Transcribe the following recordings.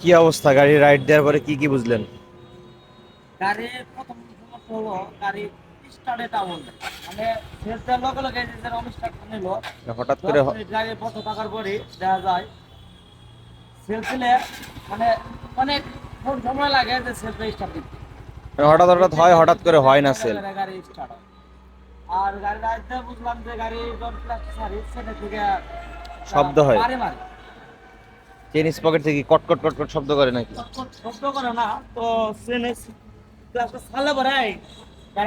কি অবস্থা? গাড়ি রাইড দেওয়ার পরে কি কি বুঝলেন? গাড়ি প্রথম সমস্যা হলো গাড়ি স্টার্টে মানে শেষ দেওয়ার লগে লগে যে অনুস্টার্ট নিল হঠাৎ করে গাড়ি বসে থাকার পরে দেখা যায় সেল মানে অনেক সময় লাগে যে সেলটা স্টার্ট দিতে। হঠাৎ হঠাৎ হয় হঠাৎ করে হয় না সেল গাড়ি স্টার্ট হয়। আর গাড়ি রাখতে বুঝলাম যে গাড়ি যখন প্লাস্টিক সারি সেটা থেকে শব্দ হয়। মারে মারে। চেনিস পকেট থেকে কট কট কট কট শব্দ করে নাকি? শব্দ করে না তো প্লাস্টিক সালে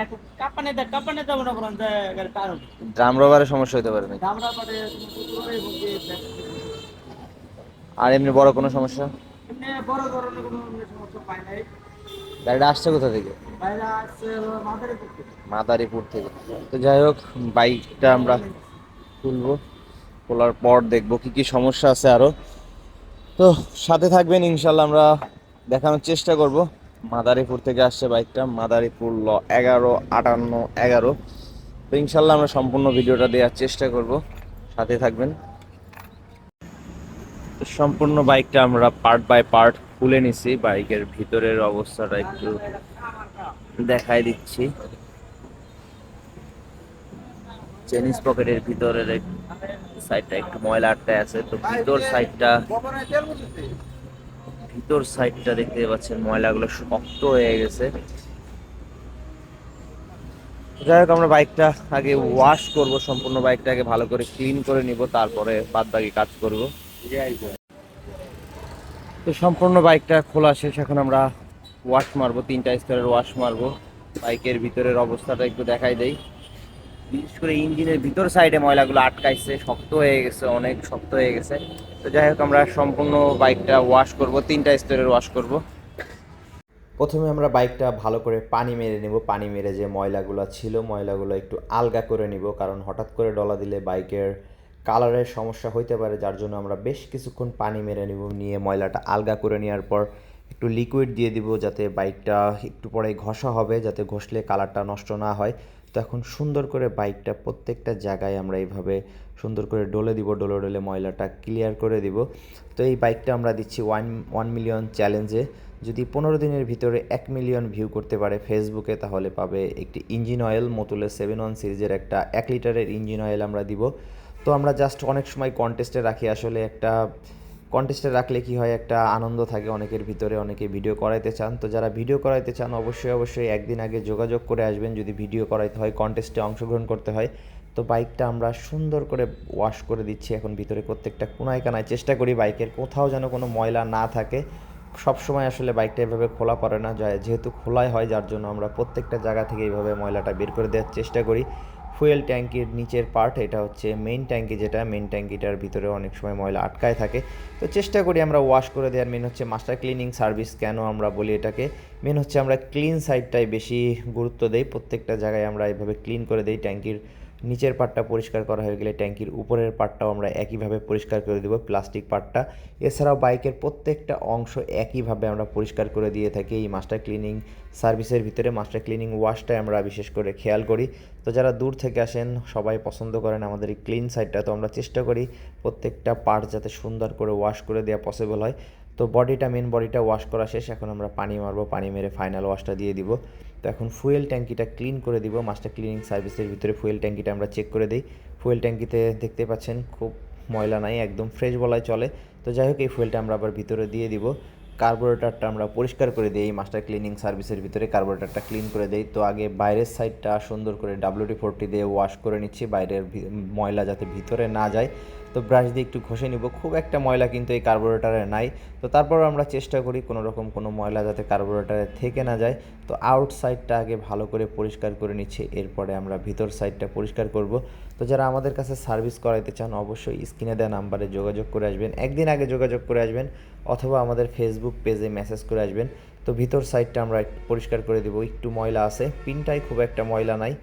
একটু কাঁপানে যে গাড়ি পার ড্রাম রবারের সমস্যা হতে পারে নাকি? আর এমনি বড় কোনো সমস্যা? এমনি বড় ধরনের কোনো সমস্যা পাই নাই। গাড়িটা আসছে কোথা থেকে। মাদারীপুর থেকে। তো যাই হোক বাইকটা আমরা তুলবো তোলার পর দেখব কি কি সমস্যা আছে আরও। তো সাথে থাকবেন, ইনশাল্লাহ আমরা দেখানোর চেষ্টা করব। মাদারীপুর থেকে আসছে বাইকটা, মাদারীপুর ল এগারো, আটান্ন, এগারো। তো ইনশাল্লাহ আমরা সম্পূর্ণ ভিডিওটা দেওয়ার চেষ্টা করব। সাথে থাকবেন। তো সম্পূর্ণ বাইকটা আমরা পার্ট বাই পার্ট খুলে নিছি। বাইকের ভিতরের অবস্থাটা একটু দেখাই দিচ্ছি। চেনিস পকেটের ভিতরের সাইডটা একটু ময়লা আছে, তো ভিতর সাইডটা ভিতর সাইডটা দেখতে পাচ্ছেন ময়লাগুলো শক্ত হয়ে গেছে। যাই হোক, আমরা বাইকটা আগে ওয়াশ করব, সম্পূর্ণ ভালো করে ক্লিন করে নিব, তারপরে বাদ বাকি কাজ করব। তো সম্পূর্ণ বাইকটা খোলা শেষ, এখন আমরা ওয়াশ মারবো, তিনটা স্তরের ওয়াশ মারবো। বাইকের ভিতরের অবস্থাটা একটু দেখাই দেই। বিশেষ করে ইঞ্জিনের ভিতর সাইডে ময়লাগুলো আটকাইছে, শক্ত হয়ে গেছে, অনেক শক্ত হয়ে গেছে। তো যাই হোক, আমরা সম্পূর্ণ বাইকটা ওয়াশ করব, তিনটা স্তরের ওয়াশ করব। প্রথমে আমরা বাইকটা ভালো করে পানি মেরে নেব, পানি মেরে যে ময়লাগুলো ছিল, ময়লাগুলো একটু আলগা করে নিব, কারণ হঠাৎ করে ডলা দিলে বাইকের কালারের সমস্যা হইতে পারে, যার জন্য আমরা বেশ কিছুক্ষণ পানি মেরে নিব, নিয়ে ময়লাটা আলগা করে নেওয়ার পর একটু লিকুইড দিয়ে দিব, যাতে বাইকটা একটু পরে ঘষা হবে, যাতে ঘষলে কালারটা নষ্ট না হয়। তো এখন সুন্দর করে বাইকটা প্রত্যেকটা জায়গায় আমরা এইভাবে সুন্দর করে ডলে দিব, ডলে ডলে ময়লাটা ক্লিয়ার করে দিব। তো এই বাইকটা আমরা দিচ্ছি ওয়ান ওয়ান মিলিয়ন চ্যালেঞ্জে যদি পনেরো দিনের ভিতরে এক মিলিয়ন ভিউ করতে পারে ফেসবুকে তাহলে পাবে একটি ইঞ্জিন অয়েল মতুলের সেভেন ওয়ান সিরিজের একটা এক লিটারের ইঞ্জিন অয়েল আমরা দিব। তো আমরা জাস্ট অনেক সময় কন্টেস্টে রাখি, আসলে একটা কন্টেস্টে রাখলে কি হয়? একটা আনন্দ থাকে অনেকের ভিতরে, অনেকে ভিডিও করাইতে চান। তো যারা ভিডিও করাইতে চান, অবশ্যই অবশ্যই একদিন আগে যোগাযোগ করে আসবেন। যদি ভিডিও করাইতে হয় কন্টেস্টে অংশগ্রহণ করতে হয়, তো বাইকটা আমরা সুন্দর করে ওয়াশ করে দিচ্ছি এখন ভিতরে প্রত্যেকটা কোনায় কানায় চেষ্টা করি বাইকের কোথাও যেন কোনো ময়লা না থাকে। সব সময় আসলে বাইকটা এভাবে খোলা পড়ে না। যায় যেহেতু খোলাই হয়, যার জন্য আমরা প্রত্যেকটা জায়গা থেকে এইভাবে ময়লাটা বের করে দেওয়ার চেষ্টা করি। ফুয়েল ট্যাঙ্কির নিচের পার্ট এটা হচ্ছে মেইন ট্যাঙ্কি যেটা মেইন ট্যাঙ্কিটার ভিতরে অনেক সময় ময়লা আটকায় থাকে। তো চেষ্টা করি আমরা ওয়াশ করে দেওয়ার মেন হচ্ছে মাস্টার ক্লিনিং সার্ভিস কেন আমরা বলি এটাকে। মেন হচ্ছে আমরা ক্লিন সাইডটাই বেশি গুরুত্ব দেই, প্রত্যেকটা জায়গায় আমরা এভাবে ক্লিন করে দেই ট্যাঙ্কির। নিচের পার্টটা পরিষ্কার করা হয়ে গেলে ট্যাঙ্কির উপরের পার্টটাও আমরা একইভাবে পরিষ্কার করে দেবো, প্লাস্টিক পার্টটা এছাড়াও বাইকের প্রত্যেকটা অংশ একইভাবে আমরা পরিষ্কার করে দিয়ে থাকি। এই মাস্টার ক্লিনিং সার্ভিসের ভিতরে মাস্টার ক্লিনিং ওয়াশটাই আমরা বিশেষ করে খেয়াল করি। তো যারা দূর থেকে আসেন, সবাই পছন্দ করেন আমাদের এই ক্লিন সাইডটা তো আমরা চেষ্টা করি প্রত্যেকটা পার্ট যাতে সুন্দর করে ওয়াশ করে দেওয়া পসিবল হয়। তো বডিটা মেন বডিটা ওয়াশ করা শেষ, এখন আমরা পানি মারবো, পানি মেরে ফাইনাল ওয়াশটা দিয়ে দিব। এখন ফুয়েল ট্যাঙ্কিটা ক্লিন করে দিব। মাস্টার ক্লিনিং সার্ভিসের ভিতরে ফুয়েল ট্যাঙ্কিটা আমরা চেক করে দিই। ফুয়েল ট্যাঙ্কিতে দেখতে পাচ্ছেন খুব ময়লা নাই, একদম ফ্রেশ বলাই চলে। তো যাই হোক, এই ফুয়েলটা আমরা আবার ভিতরে দিয়ে দিব। কার্বোরেটারটা আমরা পরিষ্কার করে দিই। মাস্টার ক্লিনিং সার্ভিসের ভিতরে কার্বোরেটারটা ক্লিন করে দিই। তো আগে বাইরের সাইডটা সুন্দর করে ডাব্লিউটি ফোরটি দিয়ে ওয়াশ করে নিচ্ছি। বাইরের ময়লা যাতে ভিতরে না যায়। তো ব্রাশ দিয়ে একটু ঘষে নিব। খুব একটা ময়লা কিন্তু এই কার্বোরেটারে নাই। তো তারপর আমরা চেষ্টা করি কোনো রকম কোনো ময়লা যাতে কার্বোরেটারে থেকে না যায়। তো আউট সাইডটা আগে ভালো করে পরিষ্কার করে নিচ্ছি। এরপরে আমরা ভিতর সাইডটা পরিষ্কার করব। তো যারা আমাদের কাছে সার্ভিস করাইতে চান, অবশ্যই স্ক্রিনে দেওয়া নাম্বারে যোগাযোগ করে আসবেন। একদিন আগে যোগাযোগ করে আসবেন অথবা আমাদের ফেসবুক পেজে মেসেজ করে আসবেন। তো ভিতর সাইডটা আমরা পরিষ্কার করে দেবো। একটু ময়লা আছে। পিনটাই খুব একটা ময়লা নাই।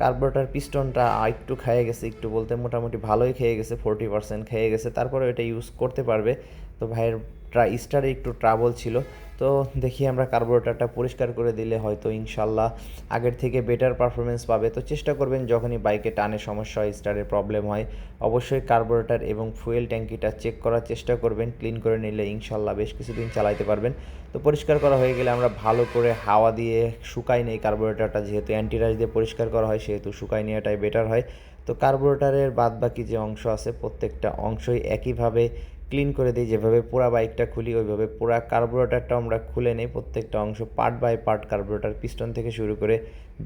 কার্বোরেটার পিস্টনটা একটু খেয়ে গেছে, একটু বলতে মোটামুটি ভালোই খেয়ে গেছে ফোরটি পার্সেন্ট খেয়ে গেছে তারপরে এটা ইউজ করতে পারবে। তো ভাইয়ের ট্রা স্টারে একটু ট্রাবল ছিল। তো দেখি আমরা কার্বোরেটারটা পরিষ্কার করে দিলে হয়তো ইনশাল্লাহ আগের থেকে বেটার পারফরমেন্স পাবে। তো চেষ্টা করবেন যখনই বাইকে টানে সমস্যা হয় স্টারের প্রবলেম হয়, অবশ্যই কার্বোরেটার এবং ফুয়েল ট্যাঙ্কিটা চেক করার চেষ্টা করবেন ক্লিন করে নিলে ইনশাল্লাহ বেশ কিছুদিন চালাইতে পারবেন। তো পরিষ্কার করা হয়ে গেলে আমরা ভালো করে হাওয়া দিয়ে শুকাই নেই কার্বোরেটারটা যেহেতু অ্যান্টিরাজ দিয়ে পরিষ্কার করা হয়, সেহেতু শুকাই নেওয়াটাই বেটার হয়। তো কার্বোরেটারের বাদ বাকি যে অংশ আছে, প্রত্যেকটা অংশই একইভাবে ক্লিন করে দিই, যেভাবে পুরা বাইকটা খুলি, ওইভাবে পুরা কার্বোরেটারটা আমরা খুলে নিই, প্রত্যেকটা অংশ part by part carburettor piston থেকে শুরু করে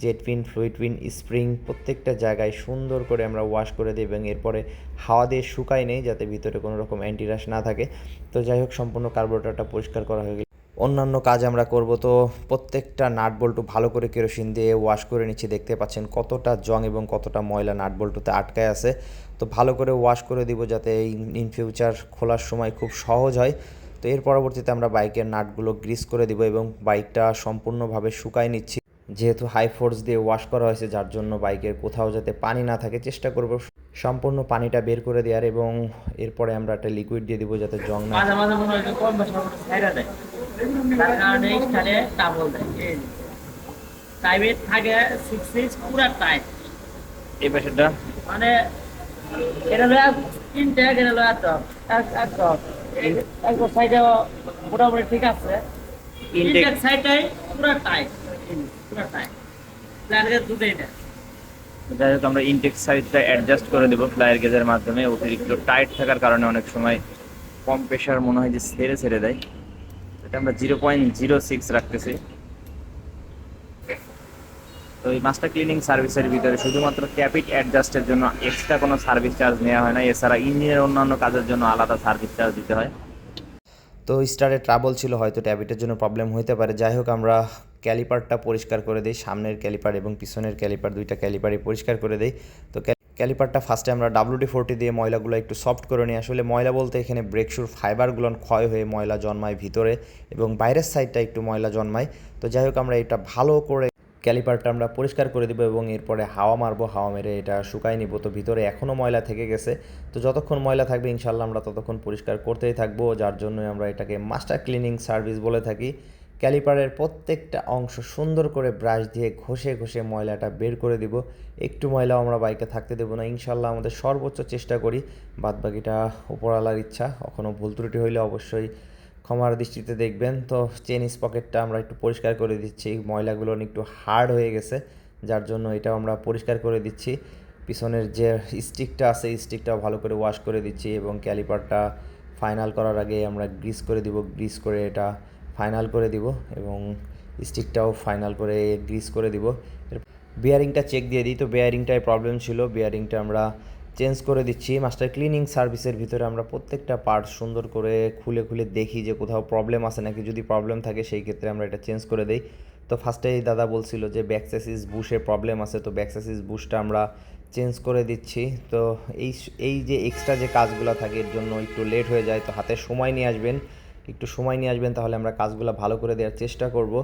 jet pin fluid pin spring প্রত্যেকটা জায়গায় সুন্দর করে আমরা ওয়াশ করে দিই এবং এরপরে হাওয়া দিয়ে শুকাই নেই যাতে ভিতরে কোনো রকম অ্যান্টিরাস না থাকে। তো যাই হোক, সম্পূর্ণ কার্বোরেটারটা পরিষ্কার করা হয়ে গেলে। অন্যান্য কাজ আমরা করব, তো প্রত্যেকটা নাট বল্টু ভালো করে কেরোসিন দিয়ে ওয়াশ করে নিচ্ছি। দেখতে পাচ্ছেন কতটা জং এবং কতটা ময়লা নাট বল্টুতে আটকায় আছে। তো ভালো করে ওয়াশ করে দিব যাতে এই ইন ফিউচার খোলার সময় খুব সহজ হয়। তো এর পরবর্তীতে আমরা বাইকের নাটগুলো গ্রিস করে দিব এবং বাইকটা সম্পূর্ণভাবে শুকায় নিচ্ছি। যেহেতু হাই ফোর্স দিয়ে ওয়াশ করা হয়েছে যার জন্য বাইকের কোথাও যাতে পানি না থাকে চেষ্টা করব সম্পূর্ণ পানিটা বের করে দেওয়ার এবং এরপরে আমরা একটা লিকুইড দিয়ে দিব যাতে জং না মনে থাকে পুরা টাইট এই পাশেটা এটা এটা লয়া মোটামুটি ঠিক আছে। ইনটেক সাইডটাই পুরা টাইট যাই হোক আমরা ইনটেক সাইজটা অ্যাডজাস্ট করে দেবো ফ্লায়ার গেজের মাধ্যমে। অতিরিক্ত টাইট থাকার কারণে অনেক সময় কম প্রেশার মনে হয় যে ছেড়ে ছেড়ে দেয়। এটা আমরা জিরো পয়েন্ট জিরো সিক্স রাখতেছি। তো এই মাস্টার ক্লিনিং সার্ভিসের ভিতরে শুধুমাত্র ক্যাপিট অ্যাডজাস্টের জন্য এক্সট্রা কোনো সার্ভিস চার্জ নেওয়া হয় না। এছাড়া ইঞ্জিনের অন্যান্য কাজের জন্য আলাদা সার্ভিস চার্জ দিতে হয়। তো স্টারে ট্রাবল ছিল হয়তো ট্যাবিটের জন্য প্রবলেম হতে পারে। যাই হোক আমরা ক্যালিপারটা পরিষ্কার করে দিই, সামনের ক্যালিপার এবং পিছনের ক্যালিপার, দুইটা ক্যালিপারই পরিষ্কার করে দিই। তো ক্যালিপারটা ফার্স্টে আমরা ডাব্লিউডি ফোরটি দিয়ে ময়লাগুলো একটু সফট করে নিই। আসলে ময়লা বলতে এখানে ব্রেকশুর ফাইবারগুলো ক্ষয় হয়ে ময়লা জন্মায় ভিতরে এবং বাইরের সাইডটা একটু ময়লা জন্মায়। তো যাই হোক, আমরা এটা ভালো করে ক্যালিপারটা আমরা পরিষ্কার করে দিব এবং এরপরে হাওয়া মারবো, হাওয়া মেরে এটা শুকাই নিব। তো ভিতরে এখনও ময়লা থেকে গেছে। তো যতক্ষণ ময়লা থাকবে ইনশাল্লাহ আমরা ততক্ষণ পরিষ্কার করতেই থাকব। যার জন্যই আমরা এটাকে মাস্টার ক্লিনিং সার্ভিস বলে থাকি। ক্যালিপারের প্রত্যেকটা অংশ সুন্দর করে ব্রাশ দিয়ে ঘষে ঘষে ময়লাটা বের করে দিব। একটু ময়লাও আমরা বাইকে থাকতে দেবো না। ইনশাল্লাহ আমাদের সর্বোচ্চ চেষ্টা করি। বাদবাকিটা উপরওয়ালার ইচ্ছা কখনও ভুল ত্রুটি হইলে অবশ্যই ক্ষমার দৃষ্টিতে দেখবেন। তো চেনিস পকেটটা আমরা একটু পরিষ্কার করে দিচ্ছি। ময়লাগুলো একটু হার্ড হয়ে গেছে, যার জন্য এটাও আমরা পরিষ্কার করে দিচ্ছি। পিছনের যে স্টিকটা আছে স্টিকটাও ভালো করে ওয়াশ করে দিচ্ছি এবং ক্যালিপারটা ফাইনাল করার আগে আমরা গ্রিস করে দিব। গ্রিস করে এটা ফাইনাল করে দিব এবং স্টিকটাও ফাইনাল করে গ্রিস করে দিব। বিয়ারিংটা চেক দিয়ে দিই। তো বিয়ারিংটায় প্রবলেম ছিল। বিয়ারিংটা আমরা চেঞ্জ করে দিচ্ছি। মাস্টার ক্লিনিং সার্ভিসের ভিতরে আমরা প্রত্যেকটা পার্ট সুন্দর করে খুলে খুলে দেখি যে কোথাও প্রবলেম আছে নাকি। যদি প্রবলেম থাকে, সেই ক্ষেত্রে আমরা এটা চেঞ্জ করে দিই। তো ফার্স্টেই দাদা বলছিল যে ব্যাকসেসিস বুশের প্রবলেম আছে। তো ব্যাকসেসিস বুশটা আমরা চেঞ্জ করে দিচ্ছি। তো এই এই যে এক্সট্রা যে কাজগুলো থাকে, এর জন্য একটু লেট হয়ে যায়। তো হাতে সময় নিয়ে আসবেন। একটু সময় নিয়ে আসবেন, তাহলে আমরা কাজগুলো ভালো করে দেওয়ার চেষ্টা করব।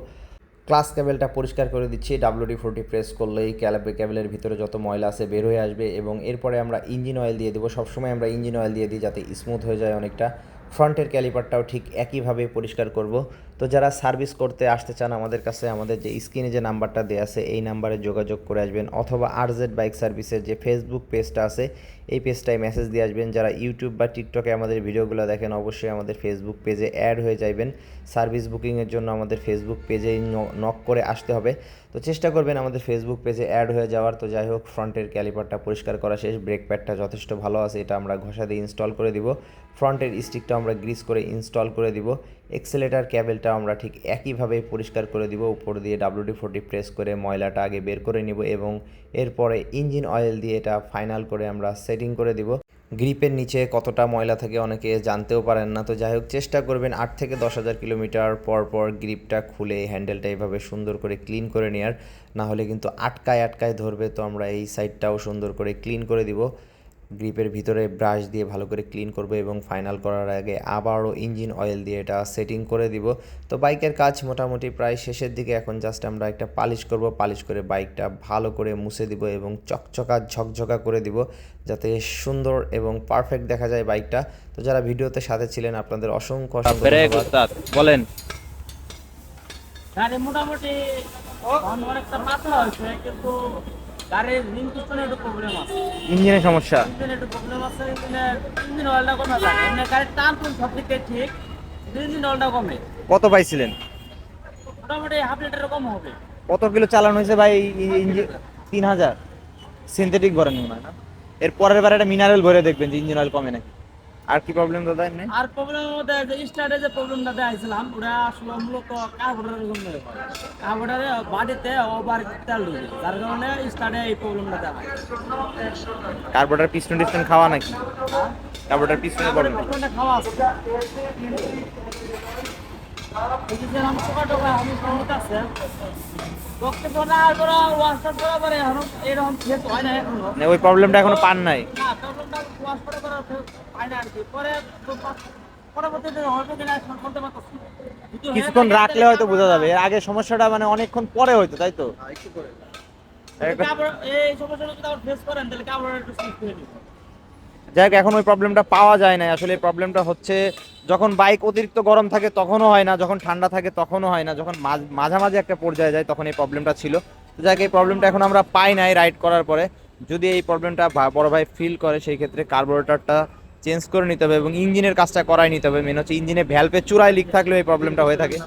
ক্লাস ক্যাবেলটা পরিষ্কার করে দিচ্ছি ডাব্লুডি ফোরটি প্রেস করলেই ক্যালাবে ক্যাবেলের ভিতরে যত ময়লা আছে বের হয়ে আসবে এবং এরপরে আমরা ইঞ্জিন অয়েল দিয়ে দেবো। সবসময় আমরা ইঞ্জিন অয়েল দিয়ে দিই যাতে স্মুথ হয়ে যায় অনেকটা। ফ্রন্টের ক্যালিপারটাও ঠিক একইভাবে পরিষ্কার করব। তো যারা সার্ভিস করতে আসতে চান আমাদের কাছে, আমাদের যে স্ক্রিনে যে নাম্বারটা দেওয়া আছে, এই নাম্বারে যোগাযোগ করে আসবেন। অথবা আরজেড বাইক সার্ভিসের যে ফেসবুক পেজটা আছে, এই পেজটায় মেসেজ দিয়ে আসবেন। যারা ইউটিউব বা টিকটকে আমাদের ভিডিওগুলো দেখেন, অবশ্যই আমাদের ফেসবুক পেজে অ্যাড হয়ে যাবেন সার্ভিস বুকিংয়ের জন্য আমাদের ফেসবুক পেজেই নক করে আসতে হবে। তো চেষ্টা করবেন আমাদের ফেসবুক পেজে অ্যাড হয়ে যাওয়ার। তো যাই হোক, ফ্রন্টের ক্যালিপারটা পরিষ্কার করা শেষ, ব্রেক প্যাডটা যথেষ্ট ভালো আছে, এটা আমরা ঘষা দিয়ে ইনস্টল করে দিব। ফ্রন্টের স্টিকটা আমরা গ্রিস করে ইনস্টল করে দিব। এক্সেলেটার ক্যাবেলটা আমরা ঠিক একইভাবে পরিষ্কার করে দিব। উপর দিয়ে ডাব্লিউডি ফোরটি প্রেস করে ময়লাটা আগে বের করে নিব এবং এরপরে ইঞ্জিন অয়েল দিয়ে এটা ফাইনাল করে আমরা সেটিং করে দিব। গ্রিপের নিচে কতটা ময়লা থাকে অনেকে জানতেও পারেন না। তো যাই হোক, চেষ্টা করবেন আট থেকে দশ হাজার কিলোমিটার পর পর গ্রিপটা খুলে হ্যান্ডেলটা এইভাবে সুন্দর করে ক্লিন করে নেওয়ার না হলে কিন্তু আটকায় আটকায় ধরবে। তো আমরা এই সাইডটাও সুন্দর করে ক্লিন করে দিব। গ্রিপের ভিতরে ব্রাশ দিয়ে ভালো করে ক্লিন করব এবং ফাইনাল করার আগে আবারও ইঞ্জিন অয়েল দিয়ে এটা সেটিং করে দিব। তো বাইকের কাজ মোটামুটি প্রায় শেষের দিকে এখন জাস্ট আমরা একটা পালিশ করব পালিশ করে বাইকটা ভালো করে মুছে দিব এবং চকচকা ঝকঝকা করে দিব যাতে সুন্দর এবং পারফেক্ট দেখা যায় বাইকটা। তো যারা ভিডিওতে সাথে ছিলেন আপনাদের অসংখ্য বলেন। মোটামুটি একটা পাতলা হয়েছে কিন্তু গাড়ির রিং পিছনে একটু প্রবলেম আছে। ইঞ্জিনের সমস্যা। ইঞ্জিনে একটু প্রবলেম আছে ইঞ্জিন অয়েলটা কমে যায় এমনি গাড়ির টান টুন সব দিক থেকে ঠিক কিন্তু ইঞ্জিন অয়েলটা কমে। কত পাইছিলেন? মোটামুটি হাফ লিটার কম হবে। কত কিলো চালানো হয়েছে ভাই ইঞ্জিন তিন হাজার। সিনথেটিক ভরেনি মনে হয় না? এর পরের বার একটা মিনারেল ভরে দেখবেন যে ইঞ্জিন অয়েল কমে নাকি। আর কি প্রবলেম দাদা এমনি? আর প্রবলেমের মধ্যে যে স্টার্টে যে প্রবলেমটা দেখাইছিলাম ওটা আসলে মূলত কার্বোরেটের জন্য কার্বোরেটারে বাড়িতে ওভার তেল ঢুকে যার কারণে স্টার্টে এই প্রবলেমটা দেখায় কার্বোটার পিস্টন টিস্টন খাওয়া নাকি? কার্বোটার পিস্টনে প্রবলেম খাওয়া আছে। আমি আছে। হয় ওই প্রবলেমটা এখনও পান নাই। হয় হ্যাঁ, কিছুক্ষণ হ্যাঁ, রাখলে হয়তো বোঝা যাবে। এর আগে সমস্যাটা মানে অনেকক্ষণ পরে হয়তো তাই তো? এই সমস্যাটা যদি আবার ফেস করেন তাহলে কাপড় একটু হয়ে যাই হোক, এখন ওই প্রবলেমটা পাওয়া যায় না আসলে এই প্রবলেমটা হচ্ছে, যখন বাইক অতিরিক্ত গরম থাকে তখনও হয় না, যখন ঠান্ডা থাকে তখনও হয় না, যখন মাঝ- মাঝামাঝি একটা পর্যায়ে যায় তখন এই প্রবলেমটা ছিল। তো যাই এই প্রবলেমটা এখন আমরা পাই নাই রাইড করার পরে। যদি এই প্রবলেমটা বড় ভাই ফিল করে, সেই ক্ষেত্রে কার্বোরেটরটা চেঞ্জ করে নিতে হবে এবং ইঞ্জিনের কাজটা করাই নিতে হবে। মেন হচ্ছে ইঞ্জিনে ভ্যালভের চূড়ায় লিক থাকলেও এই প্রবলেমটা হয়ে থাকে।